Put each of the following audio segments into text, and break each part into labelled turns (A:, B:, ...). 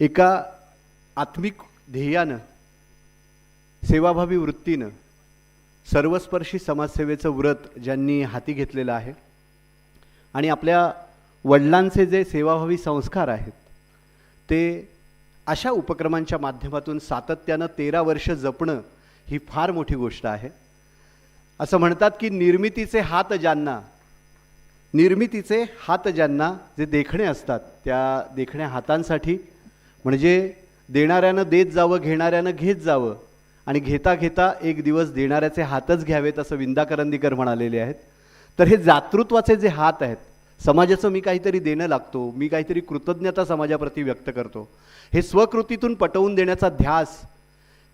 A: एका आत्मिक ध्येयानं सेवाभावी वृत्तीनं सर्वस्पर्शी समाजसेवेचं व्रत ज्यांनी हाती घेतलेलं आहे आणि आपल्या वडिलांचे जे सेवाभावी संस्कार आहेत ते अशा उपक्रमांच्या माध्यमातून सातत्यानं तेरा वर्ष जपणं ही फार मोठी गोष्ट आहे. असं म्हणतात की निर्मितीचे हात ज्यांना निर्मितीचे हात ज्यांना जे देखणे असतात त्या देखण्या हातांसाठी म्हणजे देणाऱ्यानं देत जावं घेणाऱ्यानं घेत जावं आणि घेता घेता एक दिवस देणाऱ्याचे हातच घ्यावेत असं विंदा करंदीकर म्हणालेले आहेत. तर हे जातृत्वाचे जे हात आहेत समाजाचं मी काहीतरी देणं लागतो मी काहीतरी कृतज्ञता समाजाप्रती व्यक्त करतो हे स्वकृतीतून पटवून देण्याचा ध्यास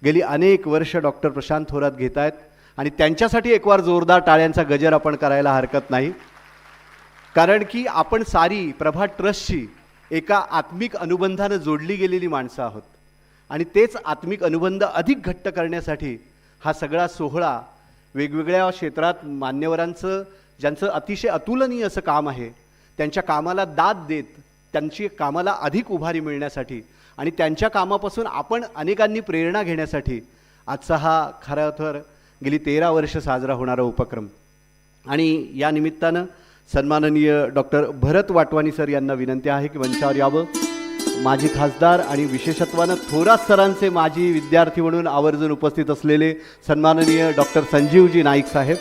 A: गेली अनेक वर्ष डॉक्टर प्रशांत थोरात घेत आहेत आणि त्यांच्यासाठी एक वार जोरदार टाळ्यांचा गजर आपण करायला हरकत नाही. कारण की आपण सारी प्रभा ट्रस्टची एका आत्मिक अनुबंधानं जोडली गेलेली माणसं आहोत. आणि तेच आत्मिक अनुबंध अधिक घट्ट करण्यासाठी हा सगळा सोहळा वेगवेगळ्या क्षेत्रात मान्यवरांचं ज्यांचं अतिशय अतुलनीय असं काम आहे त्यांच्या कामाला दाद देत त्यांची कामाला अधिक उभारी मिळण्यासाठी आणि त्यांच्या कामापासून आपण अनेकांनी प्रेरणा घेण्यासाठी आजचा हा खरं तर गेली तेरा वर्ष साजरा होणारा उपक्रम. आणि या निमित्तानं सन्माननीय डॉक्टर भरत वाटवानी सर यांना विनंती आहे की मंचावर यावं. माजी खासदार आणि विशेषत्वानं थोरात सरांचे माजी विद्यार्थी म्हणून आवर्जून उपस्थित असलेले सन्माननीय डॉक्टर संजीवजी नाईक साहेब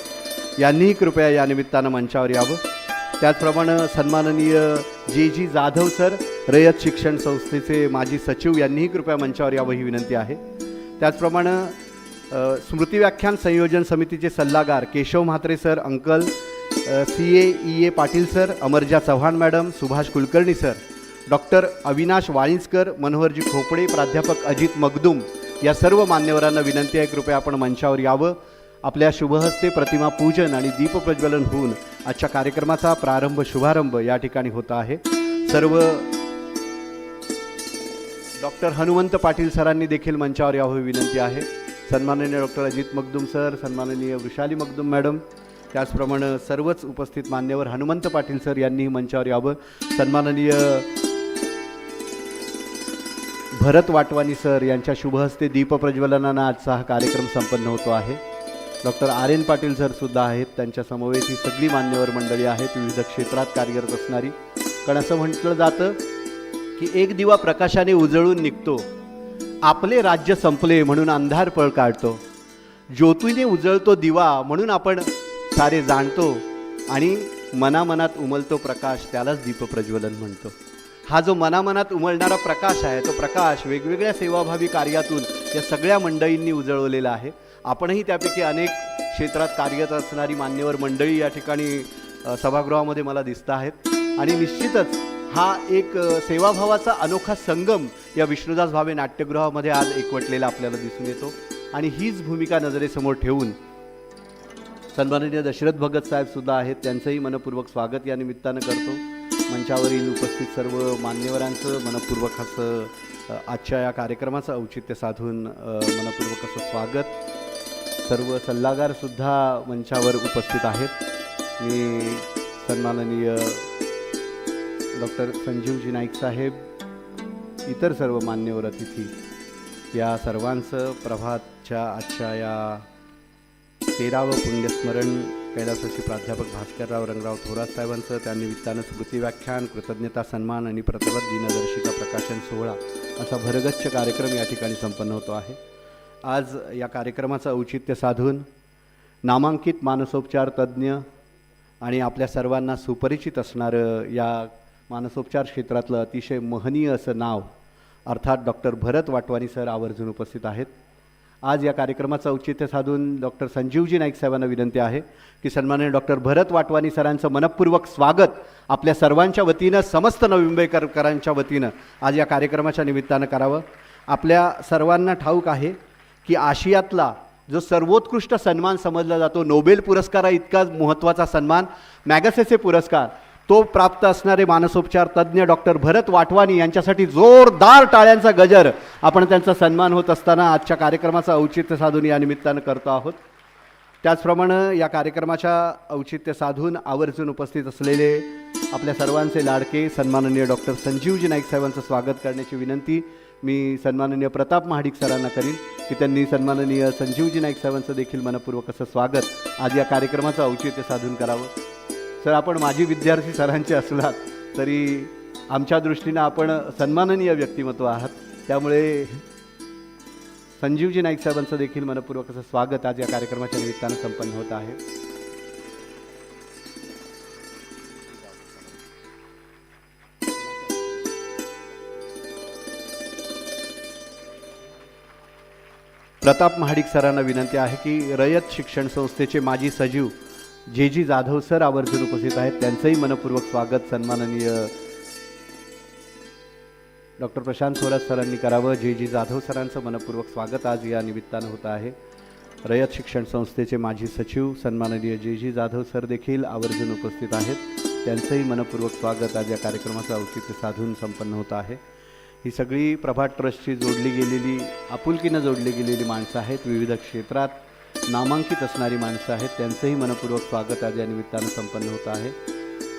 A: यांनीही कृपया या निमित्तानं मंचावर यावं. त्याचप्रमाणे सन्माननीय जे जी जाधव सर रयत शिक्षण संस्थेचे माजी सचिव यांनीही कृपया मंचावर यावं ही विनंती आहे. त्याचप्रमाणे स्मृतीव्याख्यान स्मृती व्याख्यान संयोजन समितीचे सल्लागार Keshav Mhatre sir uncle C A E A Patil sir Amarja Chavan madam Subhash Kulkarni sir doctor Avinash Walinjkar Manoharji Khopde प्राध्यापक अजित मगदुम या सर्व मान्यवरांना विनंती आहे कृपया आपण मंचावर यावं. आपल्या शुभहस्ते प्रतिमा पूजन आणि दीपप्रज्वलन होऊन आजच्या कार्यक्रमाचा प्रारंभ शुभारंभ या ठिकाणी होत आहे. सर्व डॉक्टर हनुमंत पाटील सरांनी देखील मंचावर यावं विनंती आहे. सन्माननीय डॉक्टर अजित मगदुम सर सन्माननीय वृषाली मगदुम मॅडम त्याचप्रमाणे सर्वच उपस्थित मान्यवर हनुमंत पाटील सर यांनी मंचावर यावं. सन्माननीय भरत वाटवानी सर यांच्या शुभहस्ते दीपप्रज्वलनानं आजचा हा कार्यक्रम संपन्न होतो आहे. Doctor R N Patil sir सुद्धा आहेत. त्यांच्या समवेत ही सगळी मान्यवर मंडळी आहेत. विविध क्षेत्रात कार्यरत असणारी. कारण असं म्हटलं जातं की एक दिवा प्रकाशाने उजळून निघतो. आपले राज्य संपले म्हणून अंधार पळ काढतो. ज्योतीने उजळतो दिवा म्हणून आपण सारे जाणतो आणि मनामनात उमलतो प्रकाश त्यालाच दीपप्रज्वलन म्हणतो. हा जो मनामनात उमलणारा प्रकाश आहे तो प्रकाश वेगवेगळ्या सेवाभावी कार्यातून या सगळ्या मंडळींनी उजळवलेला आहे. आपणही त्यापैकी अनेक क्षेत्रात कार्यरत असणारी मान्यवर मंडळी या ठिकाणी सभागृहामध्ये मला दिसत आहेत. आणि निश्चितच हा एक सेवाभावाचा अनोखा संगम या विष्णुदास भावे नाट्यगृहामध्ये आज एकवटलेला आपल्याला दिसून येतो. आणि हीच भूमिका नजरेसमोर ठेवून सन्माननीय दशरथ भगत साहेब सुद्धा आहेत. त्यांचंही मनपूर्वक स्वागत या निमित्तानं करतो. मंचावरील उपस्थित सर्व मान्यवरांचं मनपूर्वक असं आजच्या या कार्यक्रमाचं औचित्य साधून मनपूर्वक असं स्वागत. सर्व सल्लागारसुद्धा मंचावर उपस्थित आहेत. मी सन्माननीय डॉक्टर संजीवजी नाईक साहेब इतर सर्व मान्यवर अतिथी या सर्वांचं प्रभातच्या आजच्या या तेरावं पुण्यस्मरण कैलासाची प्राध्यापक भास्करराव रंगराव थोरात साहेबांचं त्यानिमित्तानं स्मृती व्याख्यान कृतज्ञता सन्मान आणि प्रतिबद्ध दिनदर्शिका प्रकाशन सोहळा असा भरगच्छ कार्यक्रम या ठिकाणी संपन्न होतो आहे. आज या कार्यक्रमाचं औचित्य साधून नामांकित मानसोपचार तज्ज्ञ आणि आपल्या सर्वांना सुपरिचित असणारं या मानसोपचार क्षेत्रातलं अतिशय महनीय असं नाव अर्थात डॉक्टर भरत वाटवानी सर आवर्जून उपस्थित आहेत. आज या कार्यक्रमाचं औचित्य साधून डॉक्टर संजीवजी नाईक साहेबांना विनंती आहे की सन्माननीय डॉक्टर भरत वाटवानी सरांचं मनपूर्वक स्वागत आपल्या सर्वांच्या वतीनं समस्त नवी वतीनं आज या कार्यक्रमाच्या निमित्तानं करावं. आपल्या सर्वांना ठाऊक आहे की आशियातला जो सर्वोत्कृष्ट सन्मान समजला जातो नोबेल पुरस्कारा इतका महत्त्वाचा सन्मान मॅगसेसे पुरस्कार तो प्राप्त असणारे मानसोपचार तज्ज्ञ डॉक्टर भरत वाटवानी यांच्यासाठी जोरदार टाळ्यांचा गजर आपण त्यांचा सन्मान होत असताना आजच्या कार्यक्रमाचं औचित्य साधून या निमित्तानं करतो आहोत. त्याचप्रमाणे या कार्यक्रमाच्या औचित्य साधून आवर्जून उपस्थित असलेले आपल्या सर्वांचे लाडके सन्माननीय डॉक्टर संजीवजी नाईक साहेबांचं स्वागत करण्याची विनंती मी सन्माननीय प्रताप महाडिक सरांना करीन की त्यांनी सन्माननीय संजीवजी नाईक साहेबांचं देखील मनपूर्वक असं स्वागत आज या कार्यक्रमाचं औचित्य साधून करावं. सर आपण माजी विद्यार्थी सरांचे असलात तरी आमच्या दृष्टीनं आपण सन्माननीय व्यक्तिमत्व आहात. त्यामुळे संजीवजी नाईक साहेबांचं देखील मनपूर्वक असं स्वागत आज या कार्यक्रमाच्या निमित्तानं संपन्न होत आहे. प्रताप महाडिक सरांना विनंती आहे की रयत शिक्षण संस्थेचे माजी सचिव जे जी जाधव सर आवर्जून उपस्थित आहेत त्यांचंही मनपूर्वक स्वागत सन्माननीय डॉक्टर प्रशांत थोरात सरांनी करावं. जे जी जाधव सरांचं मनपूर्वक स्वागत आज या निमित्तानं होत आहे. रयत शिक्षण संस्थेचे माजी सचिव सन्माननीय जे जी जाधव सर देखील आवर्जून उपस्थित आहेत. त्यांचंही मनपूर्वक स्वागत आज या कार्यक्रमाचं औचित्य साधून संपन्न होत आहे. ही सगळी प्रभात ट्रस्टची जोडली गेलेली आपुलकीनं जोडली गेलेली माणसं आहेत. विविध क्षेत्रात नामांकित असणारी माणसं आहेत. त्यांचंही मनपूर्वक स्वागत आज या निमित्तानं संपन्न होत आहे.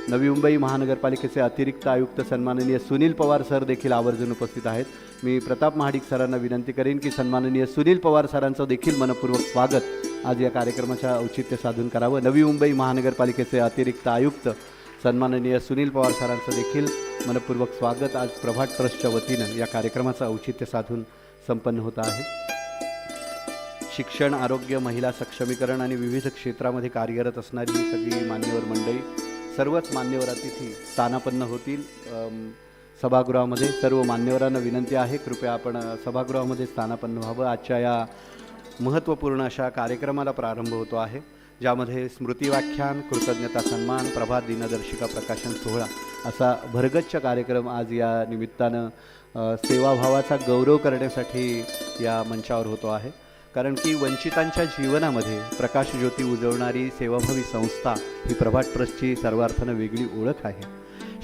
A: नवी मुंबई महानगरपालिकेचे अतिरिक्त आयुक्त सन्माननीय सुनील पवार सर देखील आवर्जून उपस्थित आहेत. मी प्रताप महाडिक सरांना विनंती करेन की सन्माननीय सुनील पवार सरांचं देखील मनपूर्वक स्वागत आज या कार्यक्रमाच्या औचित्य साधून करावं. नवी मुंबई महानगरपालिकेचे अतिरिक्त आयुक्त सन्माननीय सुनील पवार सरांचं देखील मनपूर्वक स्वागत आज प्रभात ट्रस्टच्या वतीनं या कार्यक्रमाचं औचित्य साधून संपन्न होत आहे. शिक्षण आरोग्य महिला सक्षमीकरण आणि विविध क्षेत्रामध्ये कार्यरत असणारी ही सगळी मान्यवर मंडळी सर्वच मान्यवर अतिथी स्थानापन्न होतील. सभागृहामध्ये सर्व मान्यवरांना विनंती आहे. कृपया आपण सभागृहामध्ये स्थानापन्न व्हावं. आजच्या या महत्त्वपूर्ण अशा कार्यक्रमाला प्रारंभ होतो आहे ज्यामध्ये स्मृतीव्याख्यान कृतज्ञता सन्मान प्रभात दिनदर्शिका प्रकाशन सोहळा असा भरगच्च कार्यक्रम आज या निमित्तानं सेवाभावाचा गौरव करण्यासाठी या मंचावर होतो आहे. कारण की वंचितांच्या जीवनामध्ये प्रकाशज्योती उजवणारी सेवाभावी संस्था ही प्रभात ट्रस्टची सर्वार्थानं वेगळी ओळख आहे.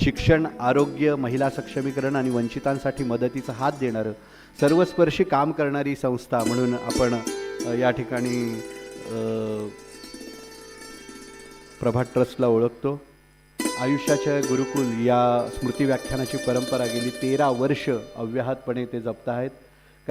A: शिक्षण आरोग्य महिला सक्षमीकरण आणि वंचितांसाठी मदतीचा हात देणारं सर्वस्पर्शी काम करणारी संस्था म्हणून आपण या ठिकाणी प्रभात ट्रस्टला ओळखतो. आयुष्याच्या गुरुकुल या स्मृती व्याख्यानाची परंपरा गेली तेरा वर्ष अव्याहतपणे ते जपत आहेत